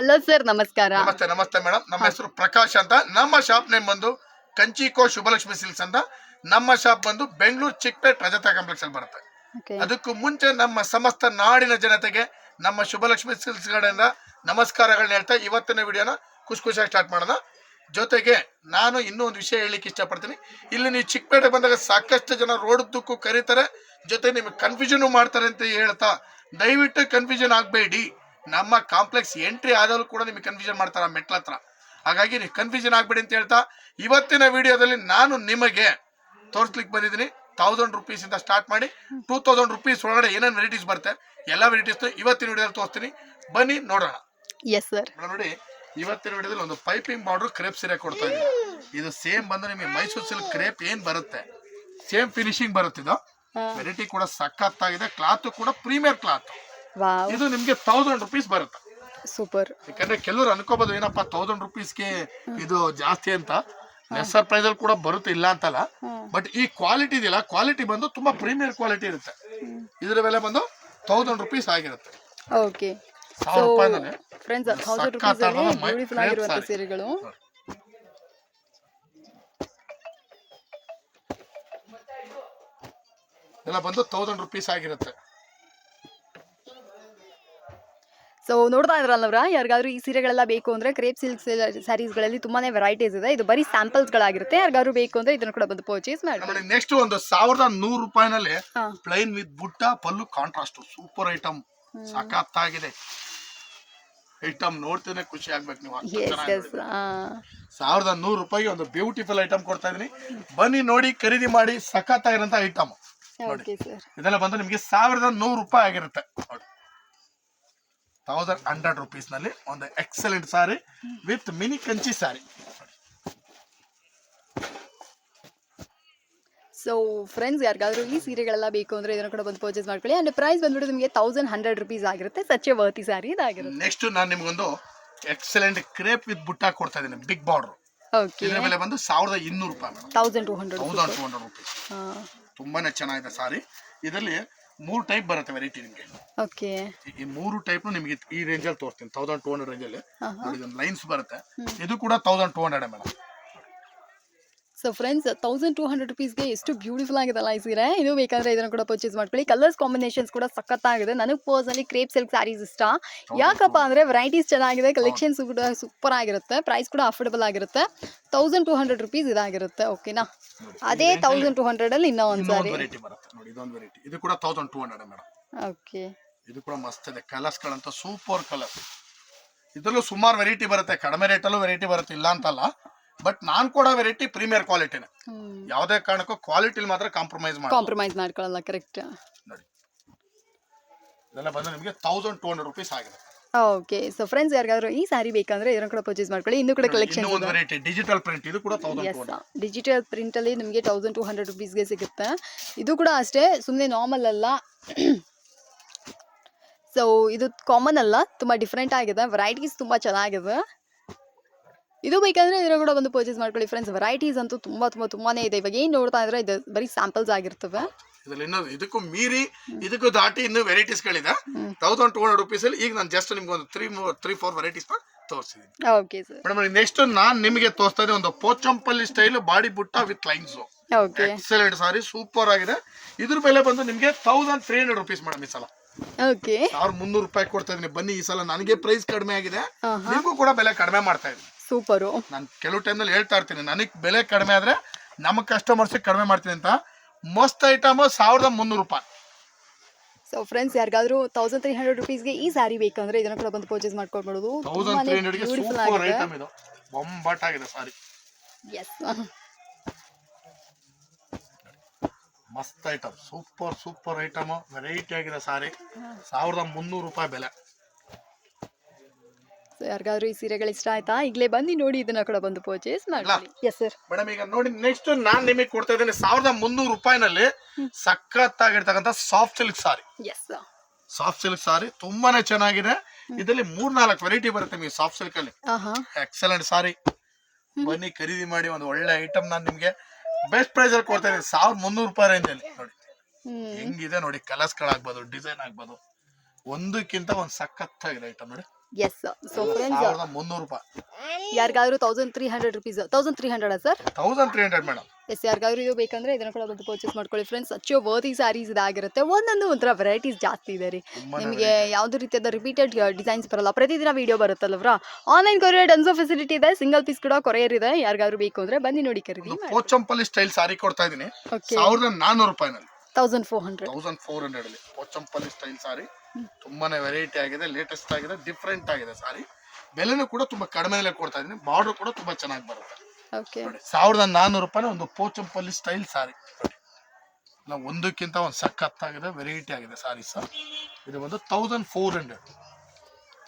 Hello sir ನಮಸ್ಕಾರ. ನಮಸ್ತೆ ನಮಸ್ತೆ ಮೇಡಮ್ ನಮ್ಮ ಹೆಸರು ಪ್ರಕಾಶ್ ಅಂತ. ನಮ್ಮ ಶಾಪ್ ನೇಮ್ ಬಂದು ಕಂಚಿಕೋ ಶುಭಲಕ್ಷ್ಮಿ ಸಿಲ್ಕ್ಸ್ ಅಂತ. ನಮ್ಮ ಶಾಪ್ ಬಂದು ಬೆಂಗಳೂರು ಚಿಕ್ಕಪೇಟ್ ರಜತಾ ಕಾಂಪ್ಲೆಕ್ಸ್ ಅಲ್ಲಿ ಬರುತ್ತೆ. ಅದಕ್ಕೂ ಮುಂಚೆ ನಮ್ಮ ಸಮಸ್ತ ನಾಡಿನ ಜನತೆಗೆ ನಮ್ಮ ಶುಭಲಕ್ಷ್ಮಿ ಸಿಲ್ಸ್ ಗಳಿಂದ ನಮಸ್ಕಾರಗಳನ್ನ ಹೇಳ್ತಾ ಇವತ್ತಿನ ವಿಡಿಯೋನ ಖುಷಿ ಖುಷಿಯಾಗಿ ಸ್ಟಾರ್ಟ್ ಮಾಡೋಣ. ಜೊತೆಗೆ ನಾನು ಇನ್ನೂ ಒಂದು ವಿಷಯ ಹೇಳಲಿಕ್ಕೆ ಇಷ್ಟಪಡ್ತೀನಿ. ಇಲ್ಲಿ ನೀವು ಚಿಕ್ಕಪೇಟೆ ಬಂದಾಗ ಸಾಕಷ್ಟು ಜನ ರೋಡ್ದುಕ್ಕೂ ಕರೀತಾರೆ. ಜೊತೆ ನಿಮಗೆ ಕನ್ಫ್ಯೂಷನ್ ಮಾಡ್ತಾರೆ ಅಂತ ಹೇಳ್ತಾ ದಯವಿಟ್ಟು ಕನ್ಫ್ಯೂಷನ್ ಆಗಬೇಡಿ. ನಮ್ಮ ಕಾಂಪ್ಲೆಕ್ಸ್ ಎಂಟ್ರಿ ಆದರೂ ಕೂಡ ನಿಮಗೆ ಕನ್ಫ್ಯೂಷನ್ ಮಾಡ್ತಾರೆ ಆ ಮೆಟ್ಲ ಹತ್ರ. ಹಾಗಾಗಿ ನೀವು ಕನ್ಫ್ಯೂಷನ್ ಆಗಬೇಡಿ ಅಂತ ಹೇಳ್ತಾ ಇವತ್ತಿನ ವಿಡಿಯೋದಲ್ಲಿ ನಾನು ನಿಮಗೆ ತೋರಿಸ್ಲಿಕ್ಕೆ ಬಂದಿದ್ದೀನಿ. ತೌಸಂಡ್ ರುಪೀಸ್ ಇಂದ ಸ್ಟಾರ್ಟ್ ಮಾಡಿ ಟೂ ತೌಸಂಡ್ ರುಪೀಸ್ ಒಳಗಡೆ ಏನೇನು ವೆರೈಟೀಸ್ ಬರುತ್ತೆ ಎಲ್ಲ ವೆರೈಟೀಸ್ ಇವತ್ತಿನ ವಿಡಿಯೋದಲ್ಲಿ ತೋರಿಸ್ತೀನಿ. ಬನ್ನಿ ನೋಡೋಣ. ಎಸ್ ಸರ್ ನೋಡಿ ಇವತ್ತಿನ ವಿಡಿಯೋದಲ್ಲಿ ಒಂದು ಪೈಪಿಂಗ್ ಬಾರ್ಡರ್ ಕ್ರೇಪ್ ಸೀರೆ ಕೊಡ್ತಾ ಇದ್ದೀನಿ. ಇದು ಸೇಮ್ ಬಂದು ನಿಮಗೆ ಮೈಸೂರು ಸಿಲ್ಕ್ ಕ್ರೇಪ್ ಏನ್ ಬರುತ್ತೆ ಸೇಮ್ ಫಿನಿಶಿಂಗ್ ಬರುತ್ತೆ ಇದು. ವೆರೈಟಿ ಕೂಡ ಸಖತ್ತಾಗಿದೆ ಕ್ಲಾತ್ ಕೂಡ ಪ್ರೀಮಿಯರ್ ಕ್ಲಾತ್ ವಾವ್. ಇದು ನಿಮ್ಗೆ ತೌಸಂಡ್ ರುಪೀಸ್ ಬರುತ್ತೆ. ಸೂಪರ್ ಯಾಕಂದ್ರೆ ಕೆಲವರು ಅನ್ಕೋಬಹುದು ಏನಪ್ಪಾ ತೌಸಂಡ್ ರುಪೀಸ್ಗೆ ಇದು ಜಾಸ್ತಿ ಅಂತ. ಲೆಸರ್ ಪ್ರೈಸ್ ಅಲ್ಲಿ ಕೂಡ ಬರುತ್ತೆ ಇಲ್ಲ ಅಂತಲ್ಲ. ಬಟ್ ಈ ಕ್ವಾಲಿಟಿ ಇದೆಯಲ್ಲ ಕ್ವಾಲಿಟಿ ಬಂದು ತುಂಬಾ ಪ್ರೀಮಿಯರ್ ಕ್ವಾಲಿಟಿ ಇರುತ್ತೆ. ಇದರ ಬೆಲೆ ಬಂದು ತೌಸಂಡ್ ರುಪೀಸ್ ಆಗಿರುತ್ತೆ. ಓಕೆ ಸಾವಿರ ರೂಪಾಯಿನಲ್ಲಿ. ಫ್ರೆಂಡ್ಸ್ ರುಪೀಸ್ ಅಲ್ಲಿ ಬ್ಯೂಟಿಫುಲ್. ಸೀರೆಗಳು. ಎಲ್ಲ ಬಂದು ತೌಸಂಡ್ ರುಪೀಸ್ ಆಗಿರುತ್ತೆ. ಸೊ ನೋಡ್ತಾ ಇದ್ರಲ್ಲವ್ರ ಯಾರಿಗಾದ್ರೂ ಈ ಸೀರೆಗಳೆಲ್ಲ ಬೇಕು ಅಂದ್ರೆ ಕ್ರೇಪ್ ಸಿಲ್ಕ್ ಸ್ಯಾರೀಸ್ಗಳಲ್ಲಿ ತುಂಬಾನೇ ವೆರೈಟೀಸ್ ಇದೆ. ಇದು ಬರೀ ಸ್ಯಾಂಪಲ್ಸ್ ಗಳಾಗಿರುತ್ತೆ. ಯಾರಿಗಾದ್ರೂ ಬೇಕು ಅಂದ್ರೆ ಇದನ್ನು ಕೂಡ ಬಂದು ಪರ್ಚೇಸ್ ಮಾಡಿ ನೆಕ್ಸ್ಟ್ ಒಂದು ಸಾವಿರದ ನೂರು ರೂಪಾಯಿನಲ್ಲಿ plain with butta pallu contrast super item ಆಗಿದೆ ಐಟಮ್ ನೋಡ್ತೇನೆ ಖುಷಿ ಆಗ್ಬೇಕು ನೀವು. ಸಾವಿರದ ನೂರು ರೂಪಾಯಿಗೆ ಒಂದು ಬ್ಯೂಟಿಫುಲ್ ಐಟಮ್ ಕೊಡ್ತಾ ಇದೀನಿ ಬನ್ನಿ ನೋಡಿ ಖರೀದಿ ಮಾಡಿ ಸಖತ್ತಾಗಿರೋಂಥ ಐಟಮ್ ಇದೆಲ್ಲ ಬಂದು ನಿಮಗೆ ಸಾವಿರದ ನೂರು ರೂಪಾಯಿ ಆಗಿರುತ್ತೆ. ನೋಡಿ. ತೌಸಂಡ್ ಹಂಡ್ರೆಡ್ ರುಪೀಸ್ನಲ್ಲಿ ಒಂದು excellent sari with mini Kanchi sari so friends ಯಾರಿಗಾದ್ರೂ ಈ ಸೀರೆಗಳೆಲ್ಲ ಬೇಕು ಅಂದ್ರೆ ಇದನ್ನು ಕೂಡ ಬಂದು ಪರ್ಚೇಸ್ ಮಾಡ್ಕೊಳ್ಳಿ. ಅಂಡ್ ಪ್ರೈಸ್ ಬಂದ್ಬಿಟ್ಟು ನಿಮಗೆ ತೌಸಂಡ್ ಹಂಡ್ರೆಡ್ ರುಪೀಸ್ ಆಗಿರುತ್ತೆ. ಸಚ್ಚೆ ವರ್ತಿ ಸಾರಿ ಇದಾಗಿರುತ್ತೆ. ನೆಕ್ಸ್ಟ್ ನಾನು ನಿಮಗೊಂದು ಎಕ್ಸಲೆಂಟ್ ಕ್ರೇಪ್ ವಿತ್ ಬುಟ್ಟ ಕೊಡ್ತಾ ಇದ್ದೀನಿ ಬಿಗ್ ಬಾರ್ಡರ್ ಓಕೆ ಇದರ ಬೆಲೆ ಬಂದು ಸಾವಿರದ ಇನ್ನೂರು ರೂಪಾಯಿ thousand two hundred thousand two hundred rupees ತುಂಬಾನೇ ಚೆನ್ನಾಗಿದೆ ಸಾರಿ ಇದರಲ್ಲಿ ಮೂರು ಟೈಪ್ ಬರುತ್ತೆ ವೆರೈಟಿ ನಿಮಗೆ. ಓಕೆ ಈ ಮೂರು ಟೈಪ್ ನಿಮಗೆ ಈ ರೇಂಜ್ ಅಲ್ಲಿ ತೋರಿಸ್ತೀನಿ. ತೌಸಂಡ್ ಟೂ ಹಂಡ್ರೆಡ್ ರೇಂಜ್ ಅಲ್ಲಿ. ನೋಡಿ ಇದೊಂದು ಲೈನ್ಸ್ ಬರುತ್ತೆ. ಇದು ಕೂಡ thousand two hundred madam so friends thousand two hundred ರುಪೀಸ್ಗೆ ಎಷ್ಟು ಬ್ಯೂಟಿಫುಲ್ ಆಗಿದೆಲ್ಲ ಈ ಸೀರೆ. ಇದು ಬೇಕಾದ್ರೆ ಇದನ್ನು ಕೂಡ ಪರ್ಚೇಸ್ ಮಾಡ್ಕೊಳ್ಳಿ. ಕಲರ್ಸ್ ಕಾಂಬಿನೇಷನ್ಸ್ ಕೂಡ ಸಖತ್ತಾಗಿದೆ. ನನಗೆ ಪರ್ಸನಲಿ ಕ್ರೇಪ್ ಸಿಲ್ಕ್ ಸ್ಯಾರೀಸ್ ಇಷ್ಟ. ಯಾಕಪ್ಪ ಅಂದರೆ ವೆರೈಟೀಸ್ ಚೆನ್ನಾಗಿದೆ. ಕಲೆಕ್ಷನ್ಸ್ ಕೂಡ ಸೂಪರ್ ಆಗಿರುತ್ತೆ. ಪ್ರೈಸ್ ಕೂಡ ಅಫೋರ್ಡಬಲ್ ಆಗಿರುತ್ತೆ. ತೌಸಂಡ್ ಟೂ ಹಂಡ್ರೆಡ್ ರುಪೀಸ್ ಇದಾಗಿರುತ್ತೆ ಓಕೆನಾ ಅದೇ ತೌಸಂಡ್ ಟೂ ಹಂಡ್ರೆಡಲ್ಲಿ ಇನ್ನೂ ಒಂದು ಸಾರಿ. ಇದು ಕೂಡ thousand two hundred madam okay ಇದು ಕೂಡ ಮಸ್ತ್ ಇದೆ. ಕಲರ್ಸ್ಗಳಂತ ಸೂಪರ್ ಕಲರ್ ಇದರಲ್ಲೂ ಸುಮಾರು ವೆರೈಟಿ ಬರುತ್ತೆ. ಕಡಿಮೆ ರೇಟಲ್ಲೂ ವೆರೈಟಿ ಬರುತ್ತೆ ಇಲ್ಲ ಅಂತಲ್ಲ. ಬಟ್ ನಾನ್ ಕೊಡೋ ವೆರೈಟಿ ಪ್ರೀಮಿಯರ್ ಕ್ವಾಲಿಟಿನೇ. ಯಾವುದೇ ಕಾರಣಕ್ಕೂ ಕ್ವಾಲಿಟಿಲಿ ಮಾತ್ರ ಕಾಂಪ್ರಮೈಸ್ ಮಾಡಿ ಕಾಂಪ್ರಮೈಸ್ ಮಾಡ್ಕೊಳ್ಳಲ್ಲ ಕರೆಕ್ಟ್ ನೋಡಿ. ಇದೆಲ್ಲ ಬಂದು ನಿಮಗೆ ತೌಸಂಡ್ ಟೂ ಹಂಡ್ರೆಡ್ ರುಪೀಸ್ ಆಗಿದೆ. ಓಕೆ ಸೊ ಫ್ರೆಂಡ್ಸ್ ಯಾರಿಗಾದ್ರೂ ಈ ಸಾರಿ ಬೇಕಂದ್ರೆ ಇದನ್ನು ಕೂಡ ಪರ್ಚೇಸ್ ಮಾಡ್ಕೊಳ್ಳಿ. ಇನ್ನೂ ಕೂಡ ಕಲೆಕ್ಷನ್ ವೆರೈಟಿ ಡಿಜಿಟಲ್ ಪ್ರಿಂಟ್ ಇದು. ಕೂಡ ಡಿಜಿಟಲ್ ಪ್ರಿಂಟಲ್ಲಿ ನಿಮಗೆ ತೌಸಂಡ್ ಟೂ ಹಂಡ್ರೆಡ್ ರುಪೀಸ್ಗೆ ಸಿಗುತ್ತೆ. ಇದು ಕೂಡ ಅಷ್ಟೇ ಸುಮ್ಮನೆ ನಾರ್ಮಲ್ ಅಲ್ಲ. ಸೊ ಇದು ಕಾಮನ್ ಅಲ್ಲ ತುಂಬ ಡಿಫ್ರೆಂಟ್ ಆಗಿದೆ. ವೆರೈಟೀಸ್ ತುಂಬ ಚೆನ್ನಾಗಿದೆ. ಇದು ಬೇಕಂದ್ರೆ ಇದರ ಕೂಡ ಬಂದು ಪರ್ಚೇಸ್ ಮಾಡ್ಕೊಳ್ಳಿ ಫ್ರೆಂಡ್ಸ್ ವೆರೈಟೀಸ್ ಅಂತೂ ತುಂಬಾ ತುಂಬಾ ತುಂಬಾನೇ ಇದೆ. ಇವಾಗ ಏನು ನೋಡ್ತಾ ಇದ್ರೆ ಇದು ಬರೀ ಸ್ಯಾಂಪಲ್ಸ್ ಆಗಿರ್ತವೆ. ಇದ್ರಲ್ಲಿ ಇನ್ನೂ ಇದಕ್ಕೂ ಮೀರಿ ಇದಕ್ಕೂ ದಾಟಿ ಇನ್ನೂ ವೆರೈಟೀಸ್ ಗಳಿದೆ. ತೌಸಂಡ್ ಟೂ ಹಂಡ್ರೆಡ್ ರುಪೀಸ್ ಅಲ್ಲಿ ಈಗ ನಾನು ಜಸ್ಟ್ ನಿಮ್ಗೆ ಒಂದು ತ್ರೀ ತ್ರೀ ಫೋರ್ ವೆರೈಟೀಸ್ ತೋರಿಸಿದ್ದೀನಿ ಓಕೆ ಸರ್ ಮೇಡಮ್ ನೆಕ್ಸ್ಟ್ ನಾನು ನಿಮಗೆ ತೋರಿಸ್ತಾ ಇದ್ದೆ ಒಂದು ಪೋಚಂಪಲ್ಲಿ ಸ್ಟೈಲ್ ಬಾಡಿ ಬುಟ್ಟ with lines okay excellent sari super ಆಗಿದೆ. ಇದ್ರ ಬೆಲೆ ಬಂದು ನಿಮಗೆ thousand three hundred rupees madam ಈ ಸಲ. ಓಕೆ ಸಾವಿರದ ಮುನ್ನೂರು ರೂಪಾಯಿ ಕೊಡ್ತಾ ಇದೀನಿ ಬನ್ನಿ ಈ ಸಲ. ನನಗೆ ಪ್ರೈಸ್ ಕಡಿಮೆ ಆಗಿದೆ. ನಿಮಗೂ ಕೂಡ ಬೆಲೆ ಕಡಿಮೆ ಮಾಡ್ತಾ ಇದ್ದೀನಿ. ಸೂಪರು ನಾನು ಕೆಲವು ಟೈಮ್ನಲ್ಲಿ ಹೇಳ್ತಾ ಇರ್ತೀನಿ. ನನಗೆ ಬೆಲೆ ಕಡಿಮೆ ಆದ್ರೆ ನಮ್ಮ ಕಸ್ಟಮರ್ಸಿಗೆ ಕಡಿಮೆ ಮಾಡ್ತೀನಿ ಅಂತ. ಮಸ್ತ್ ಐಟಮ್ ಸಾವಿರದ ಮುನ್ನೂರು ರೂಪಾಯಿ. ಸೊ ಫ್ರೆಂಡ್ಸ್ ಯಾರಿಗಾದ್ರೂ ತೌಸಂಡ್ ತ್ರೀ ಹಂಡ್ರೆಡ್ ರುಪೀಸ್ಗೆ ಈ ಸಾರಿ ಬೇಕಂದ್ರೆ ಇದನ್ನ ಕೂಡ ಬಂದು ಪರ್ಚೇಸ್ ಮಾಡ್ಕೊಳ್ಬೋದು. ತೌಸಂಡ್ ತ್ರೀ ಹಂಡ್ರೆಡ್ಗೆ ಸೂಪರ್ ಆಗಿದೆ. ಐಟಮ್ ಇದು. ಬೊಂಬಾಟ್ ಆಗಿದೆ ಸಾರಿ ಎಸ್ ಮಸ್ತ್ item super super item variety ಆಗಿದೆ ಸಾರಿ ಸಾವಿರದ ಮುನ್ನೂರು ರೂಪಾಯಿ ಬೆಲೆ. ಯಾರಿಗಾದ್ರೂ ಈ ಸೀರೆಗಳು ಇಷ್ಟ ಆಯ್ತಾ? ಈಗಲೇ ಬಂದು ನೋಡಿ ಇದನ್ನ ಕೂಡ ಬಂದು ಪರ್ಚೇಸ್ ಮಾಡಿ ಎಸ್ ಸರ್ ಮೇಡಮ್ ಈಗ ನೋಡಿ ನೆಕ್ಸ್ಟ್ ನಾನ್ ನಿಮಗೆ ಕೊಡ್ತಾ ಇದ್ದೇನೆ ಸಾವಿರದ ಮುನ್ನೂರು ರೂಪಾಯಿನಲ್ಲಿ ಸಖತ್ತಾಗಿರ್ತಕ್ಕಂಥ soft silk sari yes soft silk sari ತುಂಬಾನೇ ಚೆನ್ನಾಗಿದೆ. ಇದರಲ್ಲಿ ಮೂರ್ ನಾಲ್ಕು ವೆರೈಟಿ ಬರುತ್ತೆ ನಿಮಗೆ ಸಾಫ್ಟ್ ಸಿಲ್ಕ್ ಅಲ್ಲಿ. ಆಹಾ. ಎಕ್ಸಲೆಂಟ್ ಸಾರಿ ಬನ್ನಿ ಖರೀದಿ ಮಾಡಿ ಒಂದು ಒಳ್ಳೆ ಐಟಮ್ ನಾನು ನಿಮಗೆ ಬೆಸ್ಟ್ ಪ್ರೈಸ್ ಅಲ್ಲಿ ಕೊಡ್ತಾ ಇದ್ದೀನಿ. ಸಾವಿರದ ಮುನ್ನೂರು ರೂಪಾಯಿ ರೇಂಜ್ ಅಲ್ಲಿ. ನೋಡಿ. ಹೆಂಗಿದೆ ನೋಡಿ ಕಲರ್ಸ್ಗಳಾಗ್ಬೋದು ಡಿಸೈನ್ ಆಗ್ಬೋದು. ಒಂದಕ್ಕಿಂತ ಒಂದು ಸಖತ್ತಾಗಿದೆ ಐಟಮ್ ನೋಡಿ. ಎಸ್ ಸೊ ಫ್ರೆಂಡ್ಸ್ ಮುನ್ನೂರು ರೂಪಾಯಿ. ಯಾರಿಗಾದ್ರೂ thousand three hundred rupees thousand three hundred sir thousand three hundred madam yes ಯಾರಿಗಾದ್ರೂ ಇದು ಬೇಕಂದ್ರೆ ಇದನ್ನ ಕೂಡ ಬಂದು ಪರ್ಚೇಸ್ ಮಾಡ್ಕೊಳ್ಳಿ ಫ್ರೆಂಡ್ಸ್ ಅಚ್ಚೋ ವರ್ತಿ ಸ್ಯಾರೀಸ್ ಇದಾಗಿರುತ್ತೆ. ಒಂದೊಂದು ಒಂಥರ ವೆರೈಟೀಸ್ ಜಾಸ್ತಿ ಇದೆ ರೀ. ನಿಮಗೆ ಯಾವುದೇ ರೀತಿಯಾದ ರಿಪೀಟೆಡ್ ಡಿಸೈನ್ಸ್ ಬರಲ್ಲ. ಪ್ರತಿದಿನ ವಿಡಿಯೋ ಬರುತ್ತಲ್ವ್ರಾ ಆನ್ಲೈನ್ ಕೊರಿಯರ್ ಡನ್ಸೋ ಫೆಸಿಲಿಟಿ ಇದೆ. ಸಿಂಗಲ್ ಪೀಸ್ ಕೂಡ ಕೊರಿಯರ್ ಇದೆ. ಯಾರಿಗಾದ್ರೂ ಬೇಕು ಅಂದ್ರೆ ಬನ್ನಿ ನೋಡಿ ಖರೀದಿ ಪೋಚಂಪಲ್ಲಿ ಸ್ಟೈಲ್ ಸಾರಿ ಕೊಡ್ತಾ ಇದೀನಿ ಓಕೆ ಸಾವಿರದ ನಾನ್ನೂರು ರೂಪಾಯಿನಲ್ಲಿ. Thousand four hundred thousand four hundred ಅಲ್ಲಿ ಪೋಚಂಪಲ್ಲಿ ಸ್ಟೈಲ್ ಸಾರಿ ತುಂಬಾನೇ ವೆರೈಟಿ ಆಗಿದೆ ಲೇಟೆಸ್ಟ್ ಆಗಿದೆ ಡಿಫ್ರೆಂಟ್ ಆಗಿದೆ ಸಾರಿ. ಬೆಲೆನೂ ಕೂಡ ತುಂಬಾ ಕಡಿಮೆಲೆ ಕೊಡ್ತಾ ಇದೀನಿ ಬಾರ್ಡರ್ ಕೂಡ ತುಂಬಾ ಚೆನ್ನಾಗಿ ಬರುತ್ತೆ. ಓಕೆ ನೋಡಿ ಸಾವಿರದ ನಾನ್ನೂರು ರೂಪಾಯಿ ಒಂದು ಪೋಚಂಪಲ್ಲಿ ಸ್ಟೈಲ್ ಸಾರಿ. ನಾವು ಒಂದಕ್ಕಿಂತ ಒಂದು ಸಖತ್ತಾಗಿದೆ ವೆರೈಟಿ ಆಗಿದೆ ಸಾರಿ ಸರ್. ಇದು ಒಂದು thousand four hundred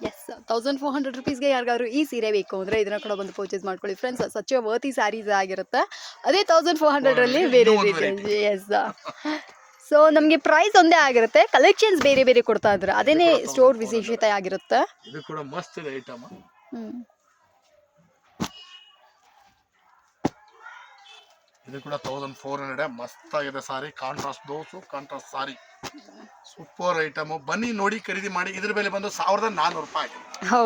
yes thousand four hundred ರುಪೀಸ್ಗೆ ಯಾರಿಗಾದ್ರು ಈ ಸೀರೆ ಬೇಕು ಅಂದ್ರೆ ಇದನ್ನ ಕೂಡ ಬಂದು ಪರ್ಚೇಸ್ ಮಾಡ್ಕೊಳ್ಳಿ. ಫ್ರೆಂಡ್ಸ್ ಸಚಿವ ವರ್ತಿ ಸ್ಯಾರೀಸ್ ಆಗಿರುತ್ತೆ. ಅದೇ ತೌಸಂಡ್ ಫೋರ್ ಹಂಡ್ರೆಡಲ್ಲಿ ಬೇರೆ ಬೇರೆ ಎಸ್ ಸೊ ನಮಗೆ ಪ್ರೈಸ್ ಒಂದೇ ಆಗಿರುತ್ತೆ. ಕಲೆಕ್ಷನ್ಸ್ ಬೇರೆ ಬೇರೆ ಕೊಡ್ತಾ ಇದ್ರೆ ಅದೇನೇ ಸ್ಟೋರ್ ವಿಶೇಷತೆ ಆಗಿರುತ್ತೆ. ಇದು ಕೂಡ ಮಸ್ತ್ ಇದೆ ಐಟಮ್ ಇದು ಕೂಡ ತೌಸಂಡ್ ಫೋರ್ ಹಂಡ್ರೆಡ್ ಮಸ್ತ್ ಆಗಿದೆ ಸಾರಿ. ಕಾಂಟ್ರಾಸ್ಟ್ ದೋಸು ಕಾಂಟ್ರಾಸ್ಟ್ ಸಾರಿ. ಸೂಪರ್ ಐಟಮ್ ಬನ್ನಿ ನೋಡಿ ಖರೀದಿ ಮಾಡಿ. ಇದ್ರ ಬೆಲೆ ಬಂದು ಸಾವಿರದ ನಾನ್ನೂರು ರೂಪಾಯಿ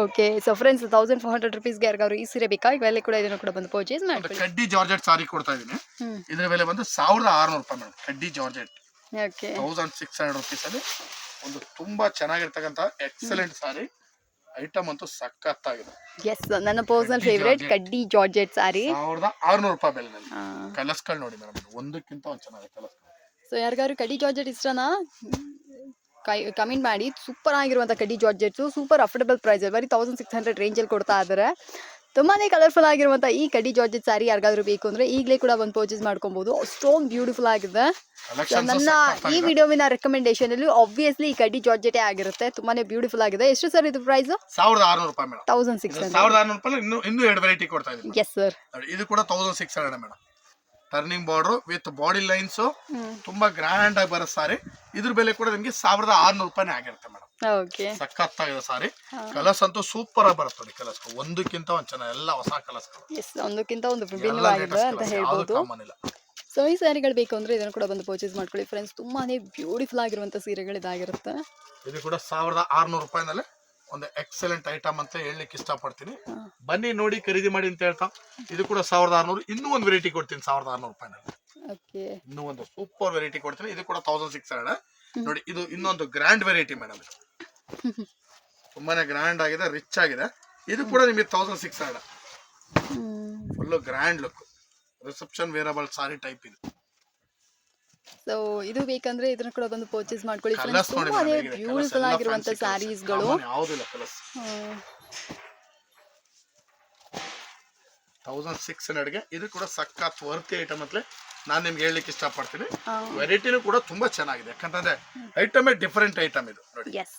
okay so friends thousand four hundred ರುಪೀಸ್ಗೆ ಯಾರಿಗಾದ್ರು ಈ ಸೀರೆ ಬೇಕಾ? ಇವೆಲ್ಲ ಕೂಡ ಇದನ್ನು ಕೂಡ ಬಂದು ಪರ್ಚೇಸ್ ಮಾಡಿ ಕಡ್ಡಿ ಜಾರ್ಜೆಟ್ ಸಾರಿ ಕೊಡ್ತಾ ಇದ್ದೀನಿ ಇದ್ರ ಬೆಲೆ ಬಂದು ಸಾವಿರದ ಆರ್ನೂರು ರೂಪಾಯಿ ಮೇಡಮ್ ಕಡ್ಡಿ georgette. Okay. Thousand six hundred rupees ಅಲ್ಲಿ ಒಂದು ತುಂಬಾ ಚೆನ್ನಾಗಿರ್ತಕ್ಕಂಥ ಎಕ್ಸಲೆಂಟ್ ಸಾರಿ ಐಟಮ್ ಅಂತೂ ಸಖತ್ತಾಗಿದೆ. ಎಸ್ ನನ್ನ ಪರ್ಸನಲ್ ಫೇವರೇಟ್. ಕಡ್ಡಿ ಜಾರ್ಜೆಟ್ ಸಾರಿ ಸಾವಿರದ ಆರ್ನೂರು ರೂಪಾಯಿ ಬೆಲೆನಲ್ಲಿ. ಕಲರ್ಸ್ಗಳು ನೋಡಿ ಮೇಡಮ್ ಒಂದಕ್ಕಿಂತ ಒಂದು ಚೆನ್ನಾಗಿದೆ ಕಲರ್ಸ್ ಸೊ ಯಾರಿಗಾದ್ರು ಕಡ್ಡಿ ಜಾರ್ಜೆಟ್ ಇಷ್ಟನಾ? ಕೈ ಕಮೆಂಟ್ ಮಾಡಿ. ಸೂಪರ್ ಆಗಿರುವಂಥ ಕಡ್ಡಿ ಜಾರ್ಜೆಟ್ಸು ಸೂಪರ್ ಅಫೋರ್ಡಬಲ್ ಪ್ರೈಸ್ ಬರೀ ತೌಸಂಡ್ ಸಿಕ್ಸ್ ಹಂಡ್ರೆಡ್ ರೇಂಜಲ್ಲಿ ಕೊಡ್ತಾ ಇದ್ದಾರೆ. ತುಂಬಾ ಕಲರ್ಫುಲ್ ಆಗಿರುವಂಥ ಈ ಕಡಿ ಜಾರ್ಜೆಟ್ ಸ್ಯಾರಿ ಯಾರಿಗಾದ್ರೂ ಬೇಕು ಅಂದ್ರೆ ಈಗಲೇ ಕೂಡ ಒಂದು ಪರ್ಚೇಸ್ ಮಾಡ್ಕೊಬೋದು. ಸ್ಟೋನ್ ಬ್ಯೂಟಿಫುಲ್ ಆಗಿದೆ. ನನ್ನ ಈ ವಿಡಿಯೋವಿನ ರೆಕಮೆಂಡೇಶನಲ್ಲಿ ಆಬ್ವಿಯಸ್ಲಿ ಈ ಕಡಿ ಜಾರ್ಜೆಟೇ ಆಗಿರುತ್ತೆ. ತುಂಬಾ ಬ್ಯೂಟಿಫುಲ್ ಆಗಿದೆ. ಎಷ್ಟು ಸರ್ ಇದು ಪ್ರೈಸ್ ಸಾವಿರದ ಆರ್ನೂರು ರೂಪಾಯಿ ಮೇಡಮ್ ತೌಸಂಡ್ ಸಿಕ್ಸ್ ಹಂಡ್ರೆಡ್ ರೂಪಾಯಿ ಇನ್ನೂ ಇನ್ನೂ ಎರಡು ವೆರೈಟಿ ಕೊಡ್ತಾ ಎಸ್ ಸರ್ ಇದು ಕೂಡ thousand six hundred madam turning border with body lines ತುಂಬಾ ಗ್ರ್ಯಾಂಡ್ ಆಗಿ ಬರೋ ಸಾರಿ ಇದ್ರ ಬೆಲೆ ಕೂಡ ನಿಮಗೆ ಸಾವಿರದ ಆರ್ನೂರು ರೂಪಾಯಿ ಆಗಿರುತ್ತೆ ಮೇಡಮ್ ಓಕೆ. ಸಖತ್ತಾಗಿದೆ ಸಾರಿ. ಕಲರ್ಸ್ ಅಂತೂ ಸೂಪರ್ ಆಗಿ ಬರುತ್ತೆ ನೋಡಿ ಕಲರ್ಸ್. ಒಂದಕ್ಕಿಂತ ಒಂದ್ ಚೆನ್ನಾಗಿ ಎಲ್ಲ ಹೊಸ ಕಲರ್ಸ್ ಎಸ್ ಒಂದಕ್ಕಿಂತ ಒಂದು ವಿಭಿನ್ನವಾಗಿದೆ ಅಂತ ಹೇಳ್ಬೋದು. ಸೊ ಈ ಸ್ಯಾರಿಗಳು ಬೇಕು ಅಂದ್ರೆ ಇದನ್ನು ಕೂಡ ಬಂದು ಪರ್ಚೇಸ್ ಮಾಡ್ಕೊಳ್ಳಿ. ಫ್ರೆಂಡ್ಸ್ ತುಂಬಾನೇ ಬ್ಯೂಟಿಫುಲ್ ಆಗಿರುವಂತ ಸೀರೆಗಳು ಇದಾಗಿರುತ್ತೆ. ಇದು ಕೂಡ ಸಾವಿರದ ಆರ್ನೂರು ರೂಪಾಯಿನಲ್ಲಿ ಒಂದು ಎಕ್ಸಲೆಂಟ್ ಐಟಮ್ ಅಂತ ಹೇಳಲಿಕ್ಕೆ ಇಷ್ಟಪಡ್ತೀನಿ. ಬನ್ನಿ ನೋಡಿ ಖರೀದಿ ಮಾಡಿ ಅಂತ ಹೇಳ್ತಾ. ಇದು ಕೂಡ ಸಾವಿರದ ಆರ್ನೂರು ಇನ್ನೂ ಒಂದು ವೆರೈಟಿ ಕೊಡ್ತೀನಿ ಸಾವಿರದ ಆರ್ನೂರು ರೂಪಾಯಿನಲ್ಲಿ ಇನ್ನೂ ಒಂದು ಸೂಪರ್ ವೆರೈಟಿ ಕೊಡ್ತೀನಿ. ಇದು ಕೂಡ ತೌಸಂಡ್ ಸಿಕ್ಸ್ ಹಂಡ್ರೆಡ್ ನೋಡಿ ಇದು ಇನ್ನೊಂದು ಗ್ರ್ಯಾಂಡ್ ವೆರೈಟಿ ಮೇಡಮ್ ಇದು. ತುಂಬಾನೇ ಗ್ರ್ಯಾಂಡ್ ಆಗಿದೆ ರಿಚ್ ಆಗಿದೆ. ಇದು ಕೂಡ ನಿಮಗೆ thousand six hundred full grand look reception wearable sari type ಇದು. ಸೊ ಇದು ಬೇಕಂದ್ರೆ ಇದನ್ನ ಕೂಡ ಬಂದು ಪರ್ಚೇಸ್ ಮಾಡ್ಕೊಳ್ಳಿ. ಕಲರ್ಸ್ ಫ್ರೆಂಡ್ಸ್ ತುಂಬಾ madam, ಹೇಗಿದೆ? colours ಬ್ಯೂಟಿಫುಲ್ ಆಗಿರುವಂತ ಸ್ಯಾರೀಸ್ಗಳು ಯಾವುದಿಲ್ಲ ಕಲರ್ಸ್ ತೌಸಂಡ್ ಸಿಕ್ಸ್ ಹಂಡ್ರೆಡ್ಗೆ ಇದು ಕೂಡ ಸಖತ್ ವರ್ತಿ ಐಟಮ್ ಅಂತಲೇ ನಾನು ನಿಮ್ಗೆ ಹೇಳಲಿಕ್ಕೆ ಇಷ್ಟಪಡ್ತೀನಿ. ವೆರೈಟಿನೂ ಕೂಡ ತುಂಬಾ ಚೆನ್ನಾಗಿದೆ. ಯಾಕಂತಂದ್ರೆ ಐಟಮೇ ಡಿಫರೆಂಟ್ ಐಟಮ್ ಇದು ನೋಡಿ. ಎಸ್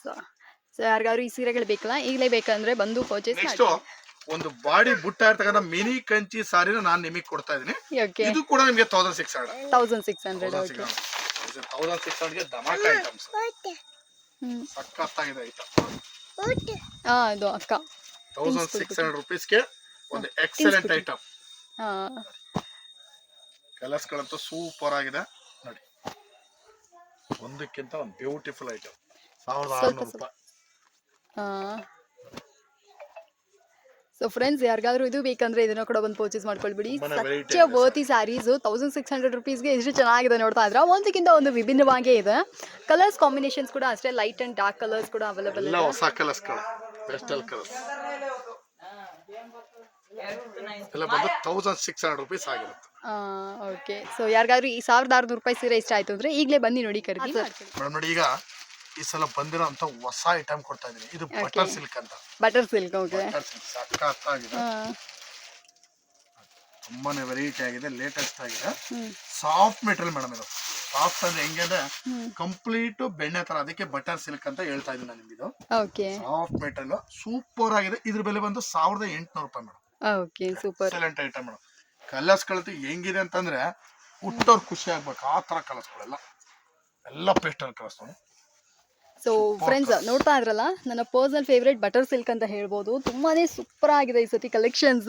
ಸೊ ಯಾರಿಗಾದ್ರು ಈ ಸೀರೆಗಳು ಬೇಕಲ್ಲ ಈಗಲೇ ಬೇಕಂದ್ರೆ ಬಂದು ಪರ್ಚೇಸ್ ನೆಕ್ಸ್ಟ್ ಒಂದು ಬಾಡಿ ಬುಟ್ಟ ಇರ್ತಕ್ಕಂಥ ಮಿನಿ ಕಂಚಿ ಸಾರಿನ ನಾನು ನಿಮಗೆ ಕೊಡ್ತಾ ಇದೀನಿ ಓಕೆ ಇದು ಕೂಡ ನಿಮಗೆ thousand six hundred thousand six hundred okay thousand six ಹಂಡ್ರೆಡ್ಗೆ ಧಮಾಕ ಐಟಮ್ಸ್ ಸಖತ್ತಾಗಿದೆ ಐಟಮ್ ಹಾಂ ಇದು ಅಕ್ಕ. ತೌಸಂಡ್ ಸಿಕ್ಸ್ ಹಂಡ್ರೆಡ್ ರುಪೀಸ್ಗೆ ಒಂದು ಎಕ್ಸಲೆಂಟ್ ಐಟಮ್ ಕಲರ್ಸ್ಗಳಂತೂ ಸೂಪರ್ ಆಗಿದೆ. ನೋಡಿ. ಒಂದಕ್ಕಿಂತ ಒಂದು ಬ್ಯೂಟಿಫುಲ್ ಐಟಮ್ ಸಾವಿರದ ಆರುನೂರು. ರೂಪಾಯಿ. ಸೊ ಫ್ರೆಂಡ್ಸ್ ಯಾರಿಗಾದ್ರೂ ಇದು ಬೇಕಂದ್ರೆ ಇದನ್ನ ಕೂಡ ಬಂದು ಪರ್ಚೇಸ್ ಮಾಡ್ಕೊಳ್ಬಿಡಿ. ಸತ್ಯ ವರ್ತಿ ಸ್ಯಾರೀಸು ತೌಸಂಡ್ ಸಿಕ್ಸ್ ಹಂಡ್ರೆಡ್ ರುಪೀಸ್ಗೆ ಎಷ್ಟು ಚೆನ್ನಾಗಿದೆ ನೋಡ್ತಾ ಇದ್ರೆ. ಒಂದಕ್ಕಿಂತ ಒಂದು ವಿಭಿನ್ನವಾಗೇ ಇದೆ. ಕಲರ್ಸ್ ಕಾಂಬಿನೇಷನ್ಸ್ ಕೂಡ ಅಷ್ಟೇ ಲೈಟ್ ಅಂಡ್ ಡಾರ್ಕ್ ಕಲರ್ಸ್ ಕೂಡ ಅವೈಲೇಬಲ್ ಹೊಸ ಕಲರ್ಸ್ ಕಲರ್ಸ್ ಎಲ್ಲ ಬಂದು ತೌಸಂಡ್ ಸಿಕ್ಸ್ ಹಂಡ್ರೆಡ್ ರುಪೀಸ್ ಆಗಿರುತ್ತೆ. ಓಕೆ ಸೊ ಯಾರಿಗಾದ್ರೂ ಈ ಸಾವಿರದ ಆರುನೂರು ರೂಪಾಯಿ ಸೀರೆ ಇಷ್ಟ ಆಯ್ತು ಅಂದ್ರೆ ಈಗಲೇ ಬನ್ನಿ ನೋಡಿ ಖರೀದಿ. ಮಾಡ್ಕೊಳ್ಳಿ ಮೇಡಮ್ ನೋಡಿ ಈಗ ಈ ಸಲ ಬಂದಿರೋ ಅಂತ ಹೊಸ ಐಟಮ್ ಕೊಡ್ತಾ ಇದೀನಿ. ಇದು ಬಟರ್ ಸಿಲ್ಕ್ ಅಂತ. Butter silk okay butter silk ಸಖತ್ತಾಗಿದೆ. ತುಂಬಾನೇ ವೆರೈಟಿ ಆಗಿದೆ ಲೇಟೆಸ್ಟ್ ಆಗಿದೆ. ಸಾಫ್ಟ್ ಮೆಟೀರಿಯಲ್ ಮೇಡಮ್ ಇದು. ಸಾಫ್ಟ್ ಅಂದ್ರೆ ಹೆಂಗೆ ಅಂದ್ರೆ ಕಂಪ್ಲೀಟ್ ಬೆಣ್ಣೆ ತರ ಅದಕ್ಕೆ ಬಟರ್ ಸಿಲ್ಕ್ ಅಂತ ಹೇಳ್ತಾ ಇದ್ದೀನಿ ನಾನು ನಿಮ್ಗೆ ಇದು. ಓಕೆ ಸಾಫ್ಟ್ ಮೆಟೀರಿಯಲ್ ಸೂಪರ್ ಆಗಿದೆ. ಇದ್ರ ಬೆಲೆ ಬಂದು ಸಾವಿರದ ಎಂಟುನೂರು ರೂಪಾಯಿ madam. Okay super excellent item madam colours ಗಳಂತೂ ಹೆಂಗಿದೆ ಅಂತಂದ್ರೆ ಹುಟ್ಟೋರ್ ಖುಷಿ ಆಗ್ಬೇಕು ಆ ತರ ಕಲರ್ಸ್ಗಳೆಲ್ಲ ಎಲ್ಲ ಪೇಸ್ಟ್ ಅಲ್ಲಿ ನೋಡಿ ಸೊ ಫ್ರೆಂಡ್ಸ್ ನೋಡ್ತಾ ಇದ್ರಲ್ಲ ನನ್ನ ಪರ್ಸನಲ್ ಫೇವ್ರೇಟ್ ಬಟರ್ ಸಿಲ್ಕ್ ಅಂತ ಹೇಳ್ಬೋದು. ತುಂಬಾನೇ ಸೂಪರ್ ಆಗಿದೆ ಈ ಸತಿ ಕಲೆಕ್ಷನ್ಸ್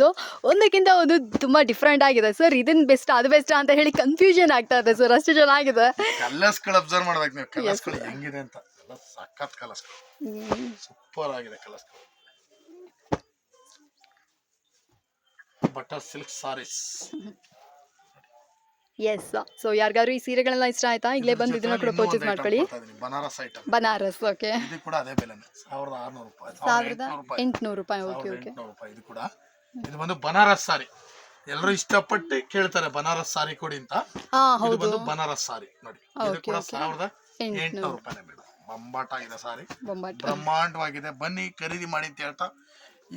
ಒಂದಕ್ಕಿಂತ ಒಂದು ತುಂಬಾ ಡಿಫ್ರೆಂಟ್ ಆಗಿದೆ. ಸರ್ ಇದನ್ ಬೆಸ್ಟ್ ಅದು ಬೆಸ್ಟ್ ಅಂತ ಹೇಳಿ ಕನ್ಫ್ಯೂಷನ್ ಆಗ್ತಾ ಇದೆ ಸರ್ ಅಷ್ಟು ಚೆನ್ನಾಗಿದೆ ಕಲರ್ಸ್ಗಳು ಅಬ್ಸರ್ವ್ ಮಾಡ್ಬೇಕು ನೀವು. ಹೆಂಗಿದೆ ಅಂತ. ಎಲ್ಲ ಸಖತ್ ಕಲರ್ಸ್ ಸೂಪರ್ ಆಗಿದೆ colours butter silk saris. Yes so ಯಾರಿಗಾದ್ರು ಈ ಸೀರೆಗಳೆಲ್ಲ ಇಷ್ಟ ಆಯ್ತಾ? ಇಲ್ಲೇ ಬಂದು ಇದನ್ನ ಕೂಡ ಪರ್ಚೇಸ್ ಮಾಡ್ಕೊಳ್ಳಿ. ಬನಾರಸ್ ಐಟಮ್ ಬನಾರಸ್ ಓಕೆ ಇದು ಕೂಡ ಅದೇ ಬೆಲೆನೇ. ಸಾವಿರದ ಆರ್ನೂರು ರೂಪಾಯಿ. ಸಾವಿರದ ಎಂಟ್ನೂರು ರೂಪಾಯಿ. ರೂಪಾಯಿ ಓಕೆ ಓಕೆ ರೂಪಾಯಿ ಇದು ಕೂಡ. ಇದು ಬಂದು ಬನಾರಸ್ ಸಾರಿ. ಎಲ್ಲರೂ ಇಷ್ಟಪಟ್ಟು ಕೇಳ್ತಾರೆ ಬನಾರಸ್ ಸಾರಿ ಕೊಡಿ ಅಂತ. ಇದು ಬಂದು ಬನಾರಸ್ ಸಾರಿ. ನೋಡಿ ಇದು ಕೂಡ. ಸಾವಿರದ ಎಂಟ್ನೂರು. ರೂಪಾಯಿ ಮೇಡಮ್ ಬಂಬಾಟ ಇದೆ ಸಾರಿ. ಬೊಂಬಾಟ್. ಬ್ರಹ್ಮಾಂಡವಾಗಿದೆ. ಬನ್ನಿ ಖರೀದಿ ಮಾಡಿ ಅಂತ ಹೇಳ್ತಾ.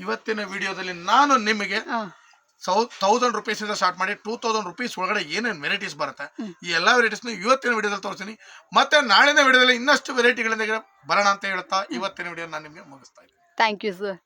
ಇವತ್ತಿನ ವಿಡಿಯೋದಲ್ಲಿ ನಾನು ನಿಮಗೆ ಸೌ ತೌಸಂಡ್ ರುಪೀಸ್ ಇಂದ ಸ್ಟಾರ್ಟ್ ಮಾಡಿ ಟೂ ತೌಸಂಡ್ ರುಪೀಸ್ ಒಳಗಡೆ ಏನೇನು ವೆರೈಟೀಸ್ ಬರುತ್ತೆ ಈ ಎಲ್ಲಾ ವೆರೈಟೀಸ್ನ ಇವತ್ತಿನ ವಿಡಿಯೋದಲ್ಲಿ ತೋರಿಸ್ತೀನಿ. ಮತ್ತೆ ನಾಳಿನ ವಿಡಿಯೋದಲ್ಲಿ ಇನ್ನಷ್ಟು ವೆರೈಟಿಗಳಿಂದ ಬರೋಣ ಅಂತ ಹೇಳ್ತಾ ಇವತ್ತಿನ ವಿಡಿಯೋ ನಾನು ನಿಮಗೆ ಮುಗಿಸ್ತಾ ಇದ್ದೀನಿ. Thank you sir